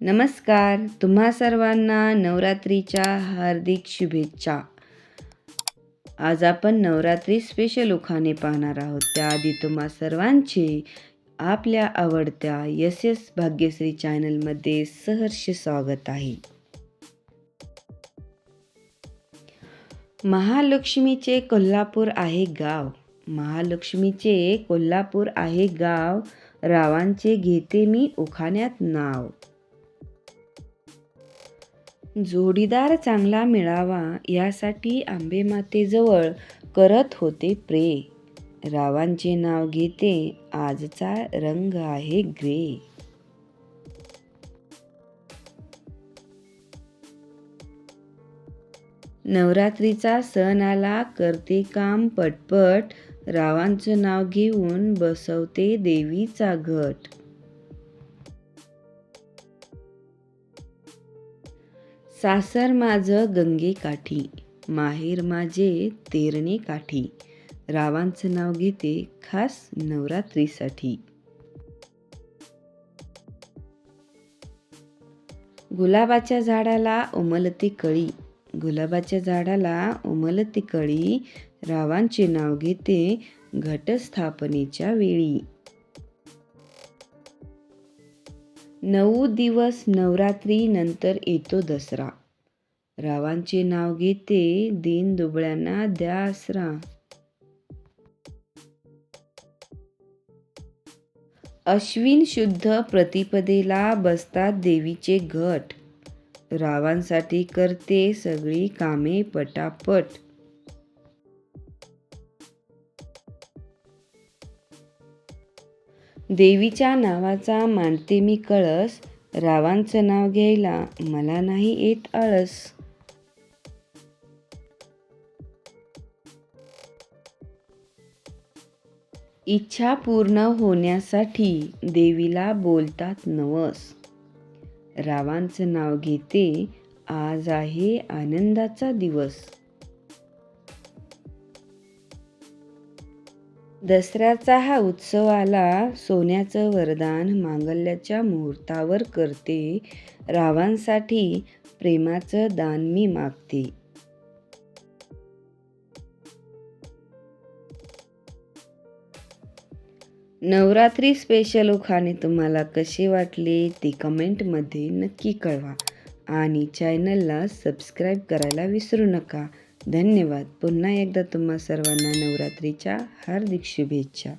नमस्कार. तुम्हा सर्वांना नवरात्रीच्या हार्दिक शुभेच्छा. आज आपण नवरात्री स्पेशल उखाणे पाहणार आहोत. त्याआधी तुम्हा सर्वांचे आपल्या आवडत्या यस यस भाग्यश्री चॅनलमध्ये सहर्ष स्वागत आहे. महालक्ष्मीचे कोल्हापूर आहे गाव. महालक्ष्मीचे कोल्हापूर आहे गाव. रावांचे घेते मी उखाण्यात नाव. जोडीदार चांगला मिळावा यासाठी आंबेमातेजवळ करत होते प्रे. रावांचे नाव घेते आजचा रंग आहे ग्रे. नवरात्रीचा सण आला करते काम पटपट. रावांचं नाव घेऊन बसवते देवीचा घट. सासर माझं गंगे काठी माहेर माझे तेरणे काठी. रावांचं नाव घेते खास नवरात्रीसाठी. गुलाबाच्या झाडाला उमलती कळी. गुलाबाच्या झाडाला उमलती कळी. रावांचे नाव घेते घटस्थापनेच्या वेळी. नऊ दिवस नवरात्रीनंतर येतो दसरा. रावांचे नाव घेते दीन दुबळ्यांना द्या आसरा अश्विन शुद्ध प्रतिपदेला बसतात देवीचे घट. रावांसाठी करते सगळी कामे पटापट. देवीच्या नावाचा मानते मी कळस रावांचं नाव घ्यायला मला नाही येत आळस. इच्छा पूर्ण होण्यासाठी देवीला बोलतात नवस. रावांचं नाव घेते आज आहे आनंदाचा दिवस. दसऱ्याचा हा उत्सव आला सोन्याचं वरदान मांगल्याच्या मुहूर्तावर करते. रावांसाठी प्रेमाचं दान मी मागते. नवरात्री स्पेशल उखाणे तुम्हाला कसे वाटले ते कमेंटमध्ये नक्की कळवा. आणि चॅनलला सबस्क्राईब करायला विसरू नका. धन्यवाद. पुन्हा एकदा तुम्हा सर्वांना नवरात्रीच्या हार्दिक शुभेच्छा.